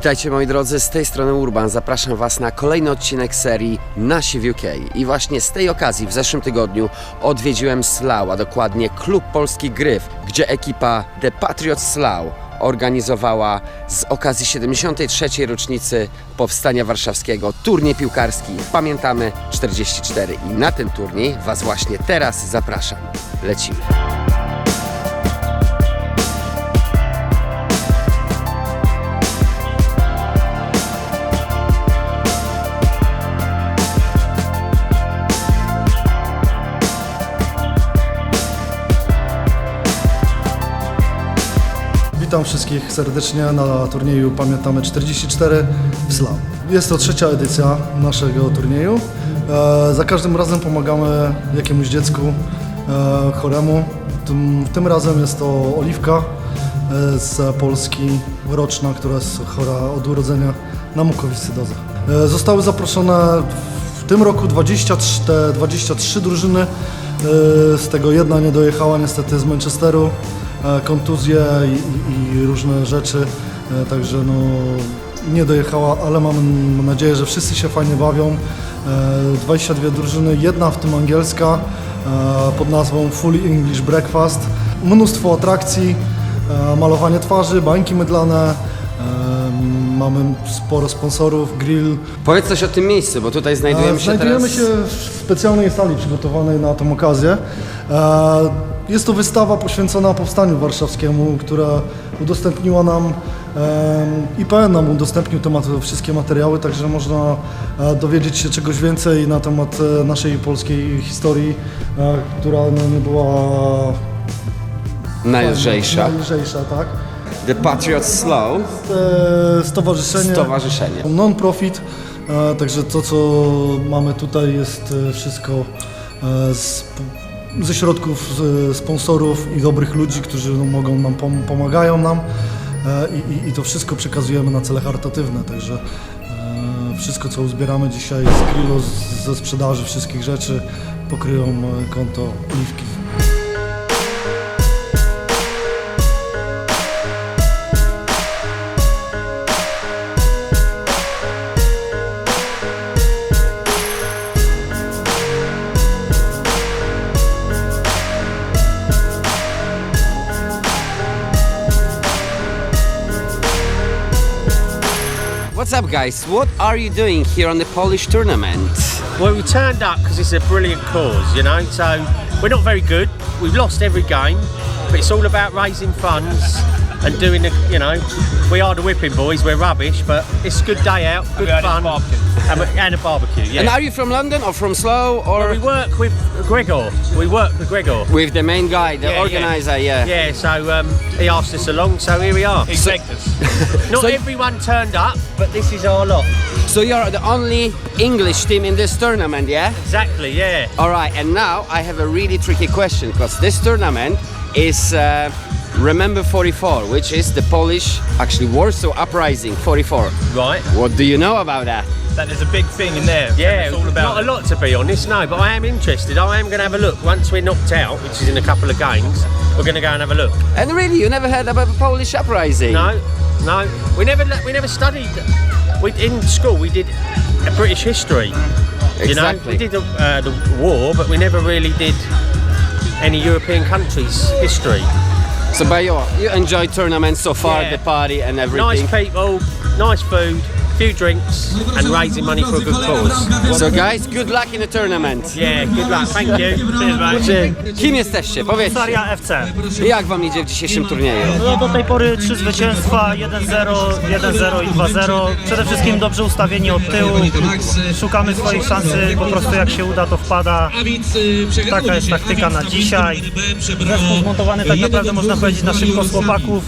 Witajcie moi drodzy, z tej strony Urban. Zapraszam Was na kolejny odcinek serii Nasi w UK. I właśnie z tej okazji w zeszłym tygodniu odwiedziłem Slough, a dokładnie Klub Polski Gryf, gdzie ekipa The Patriots Slough organizowała z okazji 73. rocznicy Powstania Warszawskiego turniej piłkarski Pamiętamy 44 i na ten turniej Was właśnie teraz zapraszam. Lecimy. Witam wszystkich serdecznie na turnieju Pamiętamy 44 w Slam. Jest to trzecia edycja naszego turnieju. E, za każdym razem pomagamy jakiemuś dziecku e, choremu. Tym, tym razem jest to Oliwka e, z Polski, roczna, która jest chora od urodzenia na mukowiscydozę. Zostały zaproszone w tym roku 23, te 23 drużyny, z tego jedna nie dojechała niestety z Manchesteru kontuzje i, i, różne rzeczy, e, także no nie dojechała, ale mam nadzieję, że wszyscy się fajnie bawią. E, 22 drużyny, jedna w tym angielska e, pod nazwą Full English Breakfast. Mnóstwo atrakcji, e, malowanie twarzy, bańki mydlane, e, mamy sporo sponsorów, grill, Powiedz coś o tym miejscu, bo tutaj znajdujemy się Znajdujemy teraz... się w specjalnej sali przygotowanej na tę okazję. E, Jest to wystawa poświęcona Powstaniu Warszawskiemu, która udostępniła nam, e, IPN nam udostępnił temat, wszystkie materiały, także można e, dowiedzieć się czegoś więcej na temat naszej polskiej historii, która no, nie była Najlżejsza. najlżejsza tak. The Patriots Slow E, Stowarzyszenie. Stowarzyszenie. Non-profit, e, także to co mamy tutaj jest e, wszystko e, z, ze środków z, sponsorów i dobrych ludzi, którzy no, mogą nam, pom- pomagają nam e, i, i, to wszystko przekazujemy na cele charytatywne, także e, wszystko co uzbieramy dzisiaj z z, ze sprzedaży wszystkich rzeczy pokryją e, konto Oliwki. Up guys? What are you doing here on the Polish tournament? Well, we turned up because it's a brilliant cause, you know. So we're not very good. We've lost every game, but it's all about raising funds and doing the, you know, we are the whipping boys. We're rubbish, but it's a good day out, good fun, and, we- and a barbecue. Yeah. And are you from London or from Slough or we work with Gregor. We work with Gregor. with the main guy, the Yeah, organizer? Yeah. Yeah. So um, he asked us along, so here we are. So- Not So- everyone turned up, but this is our lot. So you're the only English team in this tournament, yeah? Exactly. Yeah. All right. And now I have a really tricky question because this tournament is. Uh, Remember 44, which is the Polish, actually Warsaw Uprising 44. Right. What do you know about that? that there's a big thing in there. Yeah, it's all about not a lot to be honest, no, but I am interested. I am going to have a look once we're knocked out, which is in a couple of games. We're going to go and have a look. And really, you never heard about the Polish uprising? No, no, we never we never studied. We in school we did a British history. You know, Exactly. we did the, uh, the war, but we never really did any European countries' history. So, but you, you enjoyed tournament so far, Yeah. the party and everything. Nice people, nice food, few drinks, and raising money for a good cause. So, guys, good luck in the tournament. Yeah, good luck. Thank you. Cheers, mate. Kim jesteście? Powiedzcie. Saria FC. Jak wam idzie w dzisiejszym turnieju? No do tej pory trzy zwycięstwa, 1-0, 1-0 i 2-0. Przede wszystkim dobrze ustawieni od tyłu. Szukamy swojej szansy, po prostu jak się uda to wpada. Taka jest taktyka na dzisiaj. Zespół zmontowany tak naprawdę można powiedzieć na szybko z chłopaków,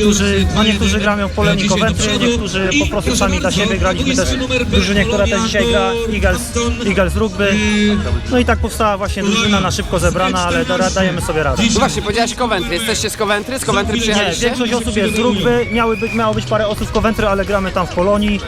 którzy, no niektórzy grają w Coventry, niektórzy po prostu sami dla siebie graliśmy też w drużynie, która też dzisiaj gra, Eagles, Eagles Rugby. No i tak powstała właśnie drużyna na szybko zebrana, ale da, dajemy sobie radę. No właśnie, powiedziałeś Coventry. Jesteście z Coventry? Z Coventry Nie, przyjechaliście? większość osób jest z rugby, miały być, miało być parę osób w Coventry, ale gramy tam w Polonii.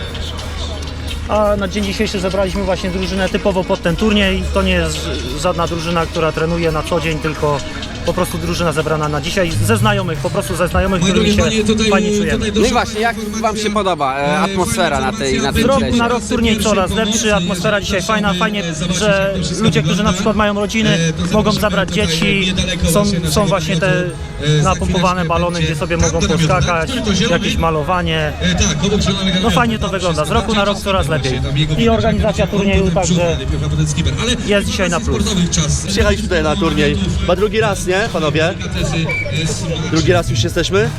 A na dzień dzisiejszy zebraliśmy właśnie drużynę typowo pod ten turniej. To nie jest żadna drużyna, która trenuje na co dzień, tylko po prostu drużyna zebrana na dzisiaj ze znajomych, po prostu ze znajomych, którymi się fajnie czujemy. No i właśnie, jak wam się podoba e, atmosfera na tej na Z tym roku imprezie? na rok turniej coraz lepszy, atmosfera dzisiaj fajna, fajnie, że ludzie, którzy na przykład mają rodziny, mogą zabrać dzieci, są, są właśnie te napompowane balony, gdzie sobie mogą poskakać, jakieś malowanie. No fajnie to wygląda, z roku na rok coraz lepiej. I organizacja turnieju także jest dzisiaj na plus. Przyjechaliśmy tutaj na turniej. Chyba drugi raz, nie, panowie? Drugi raz już jesteśmy?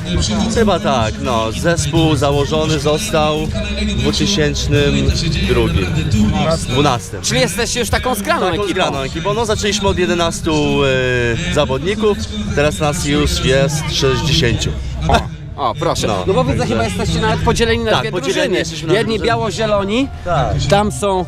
Chyba tak, no. Zespół założony został w 2002. 12. Czyli jesteście już taką zgraną Taką ekipą. zgraną ekipą. No zaczęliśmy od 11 e, zawodników, teraz nas już jest 60. O, proszę. No. No, bo widzę, chyba jesteście nawet podzieleni na Tak, dwie podzieleni drużyny. jesteśmy na Jedni drużyny. biało-zieloni, tam są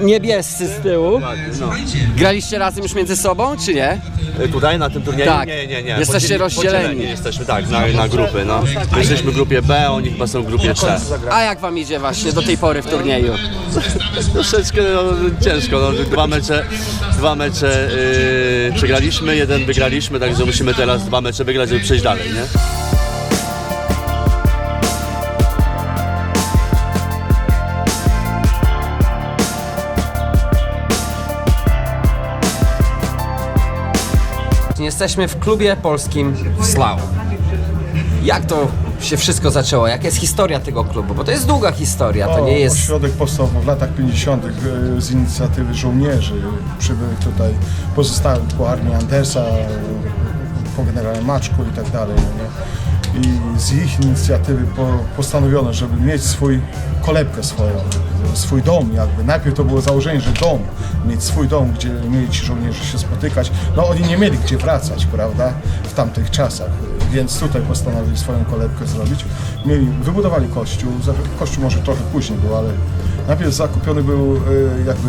niebiescy z tyłu. No. Graliście razem już między sobą, czy nie? E, Tutaj na tym turnieju? Tak. Nie, nie, nie. Jesteście rozdzieleni. Jesteśmy tak, na, na grupy, no. My jesteśmy w grupie B, oni chyba są w grupie C. A jak wam idzie właśnie do tej pory w turnieju? Troszeczkę no, ciężko, no, dwa mecze, dwa mecze yy, przegraliśmy, jeden wygraliśmy, także musimy teraz dwa mecze wygrać, żeby przejść dalej, nie? Jesteśmy w klubie polskim w Slau. Jak to się wszystko zaczęło? Jaka jest historia tego klubu? Bo to jest długa historia, to nie jest... Ośrodek powstał w latach 50. e, z inicjatywy żołnierzy przybyłych tutaj pozostałych po armii Andersa, e, po generale Maczku i tak dalej. no nie? I z ich inicjatywy po, postanowiono, żeby mieć swój kolebkę swoją, swój dom jakby. Najpierw to było założenie, że dom, mieć swój dom, gdzie mieli ci żołnierze się spotykać. No oni nie mieli gdzie wracać, prawda, w tamtych czasach, więc tutaj postanowili swoją kolebkę zrobić. Mieli, wybudowali kościół, kościół może trochę później był, ale najpierw zakupiony był e, jakby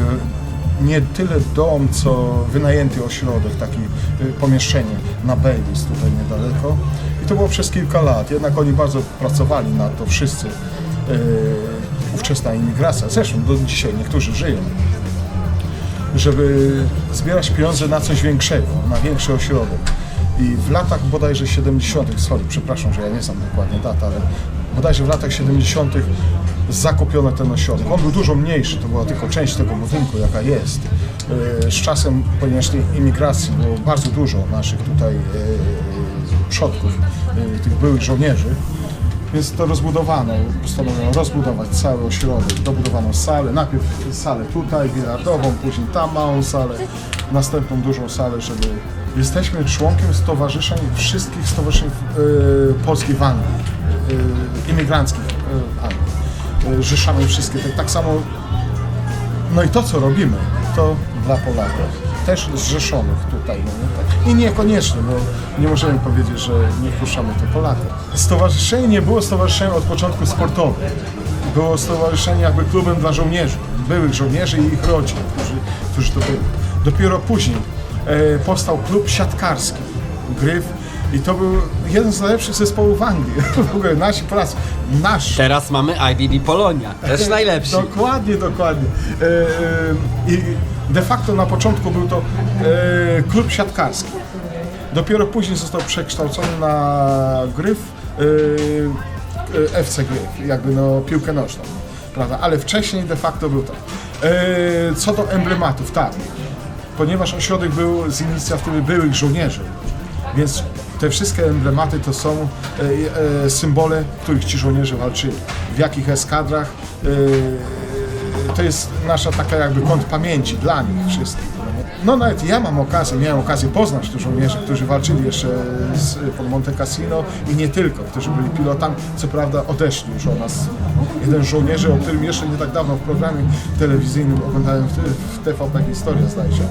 nie tyle dom, co wynajęty ośrodek, taki y, pomieszczenie na Babies tutaj niedaleko. I to było przez kilka lat. Jednak oni bardzo pracowali na to wszyscy. Y, ówczesna imigracja, zresztą do dzisiaj niektórzy żyją, żeby zbierać pieniądze na coś większego, na większy ośrodek. I w latach bodajże 70., sorry, przepraszam, że ja nie znam dokładnie dat, ale bodajże w latach 70. zakupiono ten ośrodek. On był dużo mniejszy, to była tylko część tego budynku, jaka jest. E, Z czasem, ponieważ tej imigracji było bardzo dużo naszych tutaj e, przodków, e, tych byłych żołnierzy, więc to rozbudowano, postanowiono rozbudować cały ośrodek. Dobudowano salę, najpierw salę tutaj, bilardową, później tam małą salę, następną dużą salę, żeby... Jesteśmy członkiem stowarzyszeń, wszystkich stowarzyszeń y, polskich w Anglii, y, imigranckich y, Anglii. Y, Rzeszamy wszystkie, tak, tak samo no i to, co robimy, to dla Polaków. Też zrzeszonych tutaj. No nie? Tak. I niekoniecznie, bo nie możemy powiedzieć, że nie wpuszczamy to Polaków. Stowarzyszenie nie było stowarzyszeniem od początku sportowym. Było stowarzyszenie jakby klubem dla żołnierzy, byłych żołnierzy i ich rodzin, którzy, którzy to byli. Dopiero później e, powstał klub siatkarski, Gryf. I to był jeden z najlepszych zespołów w Anglii. W ogóle nasi Polacy, nasz Teraz mamy IBB Polonia, też najlepsi. Dokładnie, dokładnie. E, e, I de facto na początku był to e, klub siatkarski. Dopiero później został przekształcony na gryf e, e, FC Gryf, jakby no piłkę nożną. Prawda? Ale wcześniej de facto był to. E, co do emblematów, tak. Ponieważ ośrodek był z inicjatywy byłych żołnierzy, więc te wszystkie emblematy to są e, e, symbole, których ci żołnierze walczyli. W jakich eskadrach. E, to jest nasza taka jakby kąt pamięci dla nich wszystkich. No nawet ja mam okazję, miałem okazję poznać tu żołnierzy, którzy walczyli jeszcze z, pod Monte Cassino i nie tylko, którzy byli pilotami. Co prawda odeszli już od nas. Jeden z żołnierzy, o którym jeszcze nie tak dawno w programie telewizyjnym oglądałem w, w TVP Historia zdaje się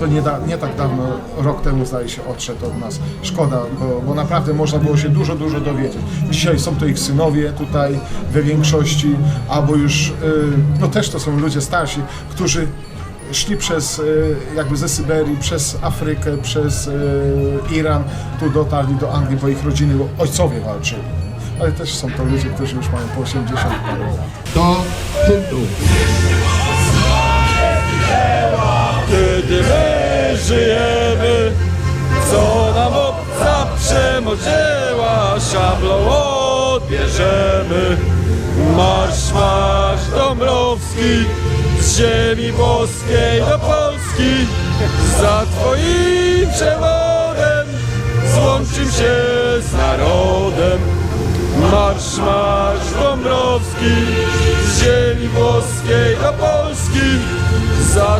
to nie, da, nie tak dawno, rok temu zdaje się, odszedł od nas. Szkoda, bo, bo naprawdę można było się dużo, dużo dowiedzieć. Dzisiaj są to ich synowie tutaj we większości, albo już, y, no też to są ludzie starsi, którzy szli przez, y, jakby ze Syberii, przez Afrykę, przez y, Iran, tu dotarli do Anglii, bo ich rodziny, ojcowie walczyli. Ale też są to ludzie, którzy już mają po 80 parę lat. do punktu. Kiedy my żyjemy w samodzieła szablą odbierzemy. Marsz, marsz Dąbrowski, z ziemi włoskiej do Polski, za twoim przewodem złączym się z narodem. Marsz, marsz Dąbrowski, z ziemi włoskiej do Polski, za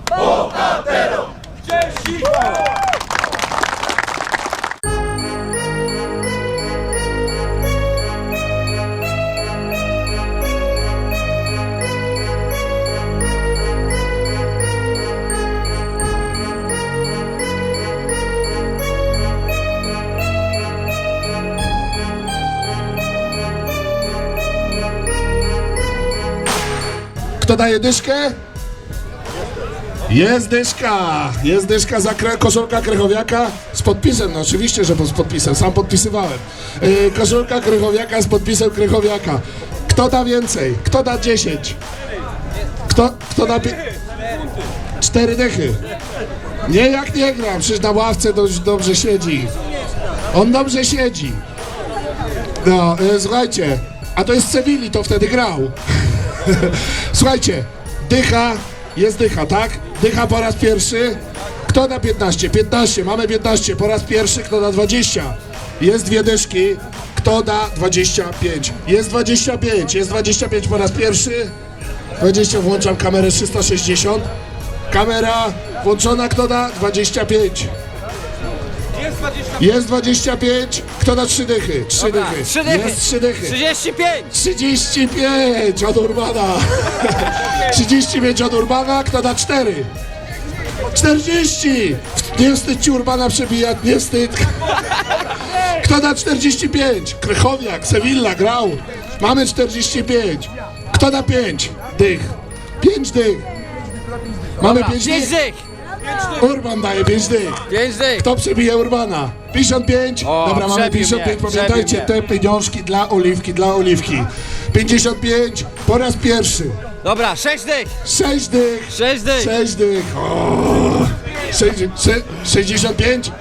Kto daje dyszkę? Jest dyszka! Jest dyszka za kre, koszulka Krychowiaka z podpisem, no oczywiście, że z podpisem, sam podpisywałem. Yy, koszulka Krychowiaka z podpisem Krychowiaka. Kto da więcej? Kto da 10? Kto, kto da... Cztery dychy. Nie, jak nie gram, przecież na ławce dość dobrze siedzi. On dobrze siedzi. No, yy, słuchajcie, a to jest z Sewilli, to wtedy grał. Słuchajcie, dycha, jest dycha, tak? Dycha po raz pierwszy. Kto da 15? 15, mamy 15 po raz pierwszy, kto da 20? Jest dwie dyszki, kto da 25? Jest 25, jest 25 po raz pierwszy. 20, włączam kamerę 360. Kamera włączona, kto da 25? Jest 25, kto da 3 dychy? 3 dychy. trzy dychy. Jest 3 dychy. 35! 35 od Urbana. 35 od Urbana, kto da 4? 40! Nie wstyd ci Urbana przebijać, nie wstyd. Kto da 45? Krychowiak, Sevilla grał. Mamy 45. Kto da 5? Dych. 5 dych. Mamy 5 dych. dych! Urban daje 5 dych. 5 dych! Kto przebije Urbana? 55? O, Dobra, mamy przebił 55. mnie, Pamiętajcie, przebił te pieniążki dla Oliwki, dla Oliwki. 55 po raz pierwszy. Dobra, 6 dych! 6 dych. 6 dych! 6 dych. O, sześć- sze- 65?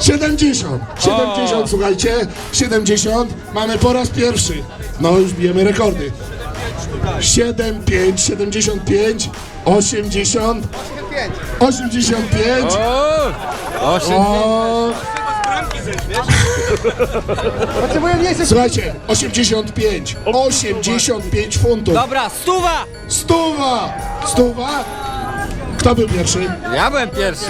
70. 70, słuchajcie. 70. Mamy po raz pierwszy. No już bijemy rekordy. 75, 75, 80, 85. O! 8 O! Słuchajcie, 85, 85 funtów. Dobra, stuwa! Stuwa! Stuwa? Kto był pierwszy? Ja byłem pierwszy.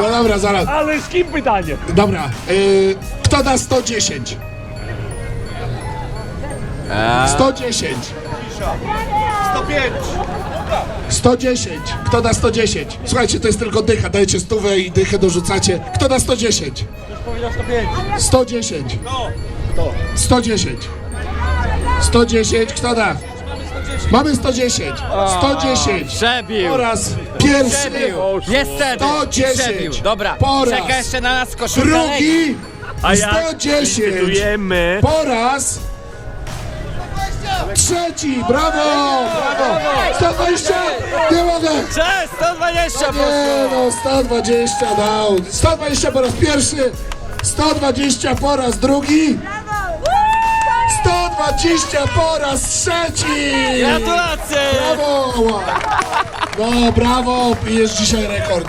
No dobra, zaraz. Ale z kim pytanie? Dobra, yy, kto da 110? 110. 105! 110. Kto da 110? Słuchajcie, to jest tylko dycha. Dajecie stówę i dychę dorzucacie. Kto da 110? 110. 110. 110. Kto da? Mamy 110. 110. Przebił! Po raz pierwszy. Przebił! Niestety! 110. Przebił! Dobra, Po raz. czeka jeszcze na nas koszulka. Drugi. A jak 110. licytujemy? Po raz trzeci. Brawo! Brawo! 120. Nie mogę. Cześć! 120 Nie no, 120 dał. 120 po raz pierwszy. 120 po raz drugi. 120 po raz trzeci. Gratulacje! Brawo! No brawo, bijesz dzisiaj rekord.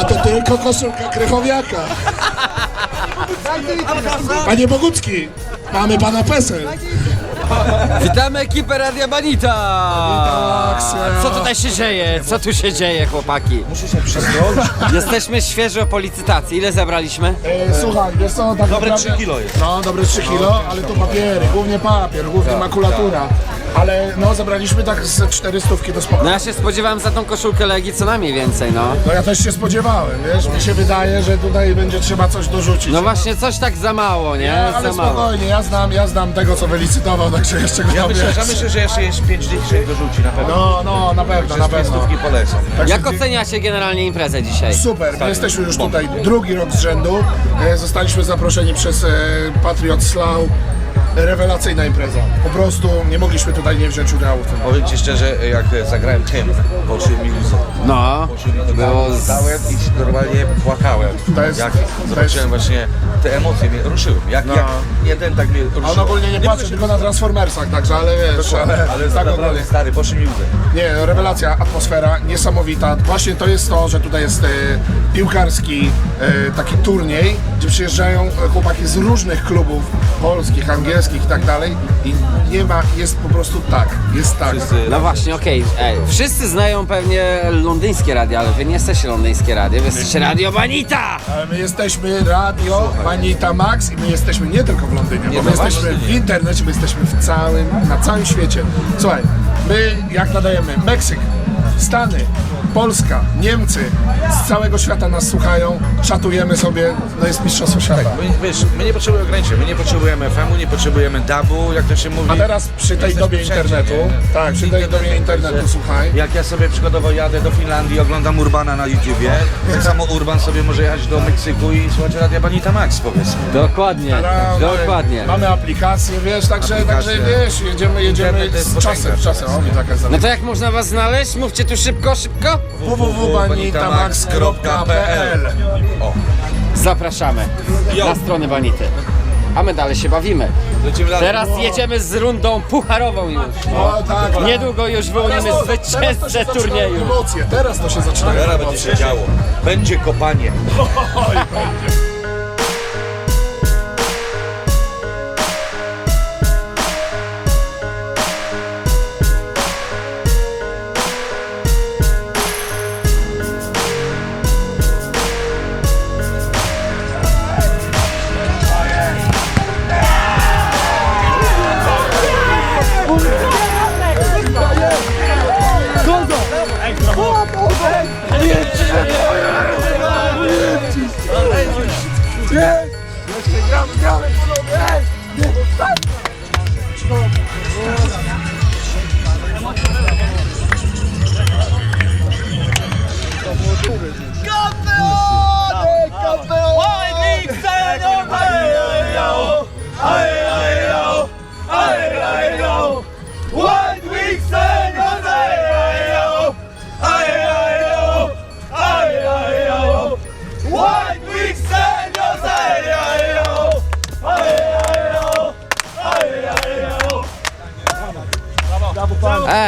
A to tylko koszulka Krychowiaka. Panie Bogucki, mamy pana PESEL. Witamy ekipę Radia Banita! Co tutaj się dzieje? Co tu się dzieje, chłopaki? Muszę się przestrąć. Jesteśmy świeżo po licytacji. Ile zebraliśmy? E, słuchaj, wiesz co, tak Dobre naprawdę- 3 kilo jest. No, dobre 3 kilo, ale to papiery, głównie papier, głównie makulatura. Ale no, zebraliśmy tak z 400 do spokoju. No ja się spodziewałem za tą koszulkę Legii co najmniej więcej, no. No ja też się spodziewałem, wiesz, mi się wydaje, że tutaj będzie trzeba coś dorzucić. No właśnie, coś tak za mało, nie? Nie, ale za mało. spokojnie, ja znam, ja znam tego, co wylicytował, także jeszcze go Ja tam myślę, wiesz. ja myślę, że jeszcze jest 5 dych, że dorzuci na pewno. No, no, na pewno, na Przez pewno. stówki polecam. Także Jak oceniacie generalnie imprezę dzisiaj? Super, my jesteśmy już tutaj drugi rok z rzędu. E, Zostaliśmy zaproszeni przez e, Patriot Slough. Rewelacyjna impreza. Po prostu nie mogliśmy tutaj nie wziąć udziału w tym. Powiem Ci szczerze, jak zagrałem hymn, poczuł mi łzy. No, było tak, z... stałem i normalnie płakałem. To jest- jak to zobaczyłem jest- właśnie te emocje mnie ruszyły. Jak, No. jak jeden tak mnie ruszył. A on ogólnie nie patrzy tylko na Transformersach, także, ale wiesz, ale, Ale tak naprawdę ogólnie. stary, poszły mi łzy. Nie, no, rewelacja, atmosfera niesamowita. Właśnie to jest to, że tutaj jest e, piłkarski e, taki turniej, gdzie przyjeżdżają e, chłopaki z różnych klubów polskich, angielskich i tak dalej i nie ma, jest po prostu tak, jest tak. No właśnie, okej. Ej, Wszyscy znają pewnie londyńskie radio, ale wy nie jesteście londyńskie radio, wy jesteście Radio Banita! Ale my jesteśmy Radio Manita Max i my jesteśmy nie tylko w Londynie, bo my no jesteśmy w internecie, my jesteśmy w całym, na całym świecie. Słuchaj, my jak nadajemy Meksyk, Stany, Polska, Niemcy, z całego świata nas słuchają, czatujemy sobie, no jest Mistrzostwo Świata. My, wiesz, my nie potrzebujemy ograniczeń, my nie potrzebujemy FM-u, nie potrzebujemy dubu, jak to się mówi. A teraz przy tej dobie wszędzie, internetu, nie? tak, przy tej dobie internetu, Także słuchaj. Jak ja sobie przykładowo jadę do Finlandii, oglądam Urbana na YouTubie, tak samo Urban sobie może jechać do Meksyku i słuchać Radia Banita Max, powiedzmy. Dokładnie, Mamy- dokładnie. Mamy aplikację, wiesz, także, Aplikację. także wiesz, jedziemy, jedziemy z czasem, z czasem, o mi taka No to jak można was znaleźć? Mówcie tu szybko, szybko. www.banitamax.pl O, Zapraszamy na stronę Banity. A my dalej się bawimy. lecimy dalej. Teraz jedziemy z rundą pucharową już. O tak, Niedługo już wyłonimy Teraz to się zwycięzcę zaczynają turnieju. Emocje, teraz to się zaczyna. Teraz będzie się działo. Będzie kopanie.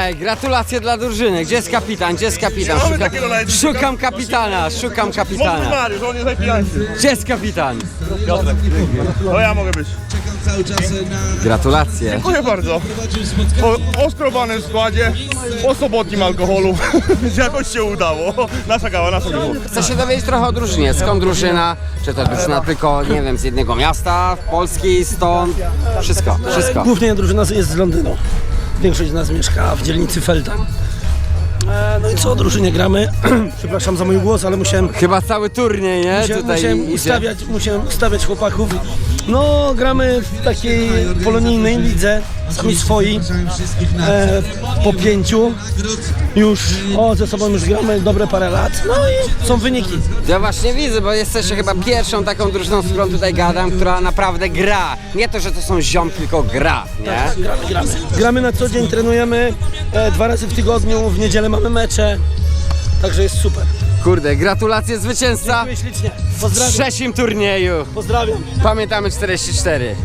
Ej, gratulacje dla drużyny. Gdzie jest kapitan? Gdzie jest kapitan? Szukam, szukam kapitana, szukam kapitana. Mariusz, on jest najpijańszy. Gdzie jest kapitan? No ja mogę być. Gratulacje. Dziękuję bardzo. Po oskrobanym składzie, po sobotnim alkoholu. Jakoś się udało. Nasza gała, nasza gała. Chcę się dowiedzieć trochę o drużynie. Skąd drużyna? Czy to drużyna tylko, nie wiem, z jednego miasta, Polski, stąd? Wszystko, wszystko. Głównie drużyna jest z Londynu. Większość z nas mieszka w dzielnicy Feltham. E, No i co drużynie gramy? Przepraszam za mój głos, ale musiałem, Chyba cały turniej, nie? musiałem, Tutaj musiałem idzie. ustawiać, musiałem ustawiać chłopaków. No, gramy w takiej polonijnej lidze, sami swoi, e, po pięciu. Już, o, ze sobą już gramy dobre parę lat. No i są wyniki. Ja właśnie widzę, bo jesteście chyba pierwszą taką drużyną, z którą tutaj gadam, która naprawdę gra. Nie to, że to są ziomki, tylko gra, nie? Gramy, gramy. Gramy na co dzień, trenujemy e, dwa razy w tygodniu, w niedzielę mamy mecze. Także jest super. Kurde, gratulacje zwycięzca Dziękuję ślicznie. w Pozdrawiam. trzecim turnieju. Pozdrawiam. Pamiętamy 44.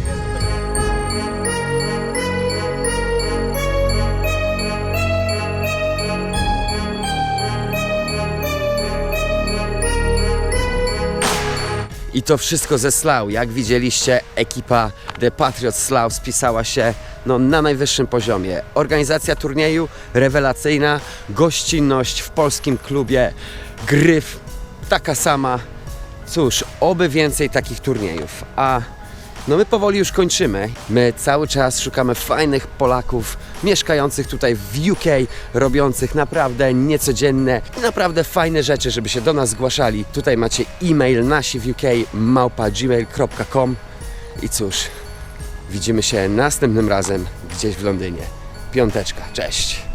I to wszystko ze Slough. Jak widzieliście, ekipa The Patriot Slough spisała się no, na najwyższym poziomie. Organizacja turnieju rewelacyjna, gościnność w polskim klubie, gryf taka sama. Cóż, oby więcej takich turniejów. A No my powoli już kończymy. My cały czas szukamy fajnych Polaków mieszkających tutaj w UK, robiących naprawdę niecodzienne i naprawdę fajne rzeczy, żeby się do nas zgłaszali. Tutaj macie e-mail nasi w UK i cóż, widzimy się następnym razem gdzieś w Londynie. Piąteczka, cześć!